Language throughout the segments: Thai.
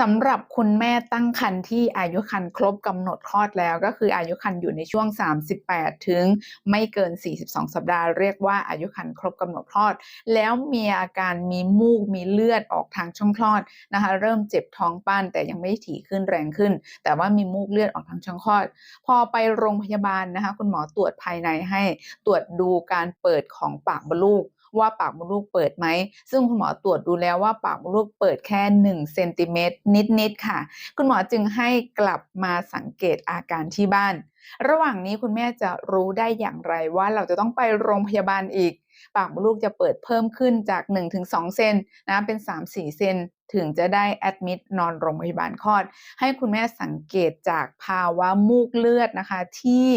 สำหรับคุณแม่ตั้งครรภ์ที่อายุครรภ์ครบกำหนดคลอดแล้ว ก็คืออายุครรภ์อยู่ในช่วง 38 ถึงไม่เกิน 42 สัปดาห์ เรียกว่าอายุครรภ์ครบกำหนดคลอด แล้วมีอาการมีมูกมีเลือดออกทางช่องคลอดนะคะเริ่มเจ็บท้องปั้นแต่ยังไม่ได้ถี่ขึ้นแรงขึ้น แต่ว่ามีมูกเลือดออกทางช่องคลอด พอไปโรงพยาบาลนะคะคุณหมอตรวจภายในให้ตรวจดูการเปิดของปากมดลูก ว่าปากมดลูกเปิดไหม ซึ่งคุณหมอตรวจดูแล้วว่าปากมดลูกเปิดแค่1เซนติเมตรนิดๆค่ะ คุณหมอจึงให้กลับมาสังเกตอาการที่บ้าน ระหว่างนี้คุณแม่จะรู้ได้อย่างไรว่าเราจะต้องไปโรงพยาบาลอีก ปากมดลูกจะเปิดเพิ่มขึ้นจาก 1-2 เซนนะเป็น 3-4 เซนถึงจะได้แอดมิดนอนโรงพยาบาลคลอด ให้คุณแม่สังเกตจากภาวะมูกเลือดนะคะที่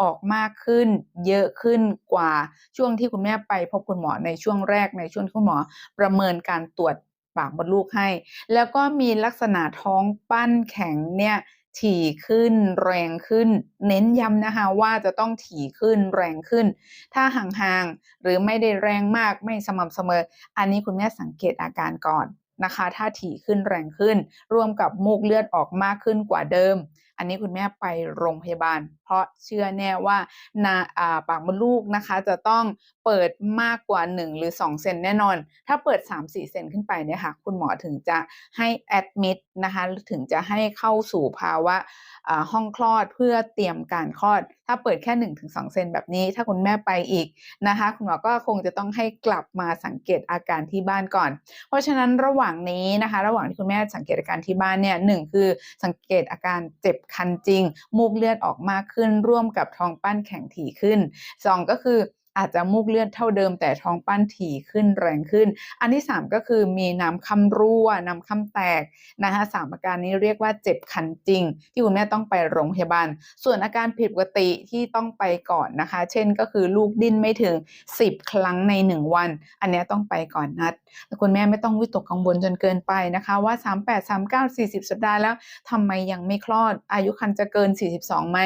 ออกมากขึ้น เยอะขึ้นกว่าช่วงที่คุณแม่ไปพบคุณหมอในช่วงแรกในช่วงที่คุณหมอประเมินการตรวจปากมดลูกให้ แล้วก็มีลักษณะท้องปั้นแข็งเนี่ยถี่ขึ้นแรงขึ้น เน้นย้ำนะคะว่าจะต้องถี่ขึ้นแรงขึ้น ถ้าห่างๆหรือไม่ได้แรงมากไม่สม่ำเสมอ อันนี้คุณแม่สังเกตอาการก่อนนะคะ ถ้าถี่ขึ้นแรงขึ้น ร่วมกับมูกเลือดออกมากขึ้นกว่าเดิม อันนี้คุณแม่ไปโรงพยาบาล เพราะเชื่อแน่ว่านาาปากมดลูกนะคะ จะต้องเปิดมากกว่า 1 หรือ 2 เซนแน่นอน ถ้าเปิด 3-4 เซนขึ้นไปเนี่ยค่ะ คุณหมอถึงจะให้แอดมิดนะคะถึงจะให้เข้าสู่ภาวะห้องคลอดเพื่อเตรียมการคลอด ถ้าเปิดแค่ 1-2 เซนแบบนี้ ถ้าคุณแม่ไปอีกนะคะ คุณหมอก็คงจะต้องให้กลับมาสังเกตอาการที่บ้านก่อน เพราะฉะนั้นระหว่างนี้นะคะ ระหว่างที่คุณแม่สังเกตอาการที่บ้านเนี่ยหนึ่งคือสังเกตอาการเจ็บคันจริง มูกเลือดออกมากขึ้นร่วมกับท้องปั้นแข็งถี่ขึ้นสองก็คือ อาจจะมูกเลือดเท่าเดิมแต่ท้องปั้นถี่ขึ้นแรงขึ้น อันที่ 3 ก็คือมีน้ำคำรั่วน้ำคำแตกนะคะสามอาการนี้เรียกว่าเจ็บคันจริง ที่คุณแม่ต้องไปโรงพยาบาล ส่วนอาการผิดปกติที่ต้องไปก่อนนะคะ เช่นก็คือลูกดิ้นไม่ถึง 10 ครั้งใน 1 วัน อันนี้ต้องไปก่อนนัดแต่คุณแม่ไม่ต้องวิตกกังวลจนเกินไปนะคะว่า 38 39 40 สัปดาห์แล้วทำไมยังไม่คลอด อายุครรภ์จะเกิน 42ไหม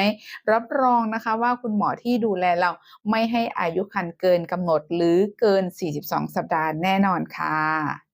รับรองนะคะว่าคุณหมอที่ดูแลเราไม่ให้อายุครรภ์เกินกำหนดหรือเกิน 42 สัปดาห์แน่นอนค่ะ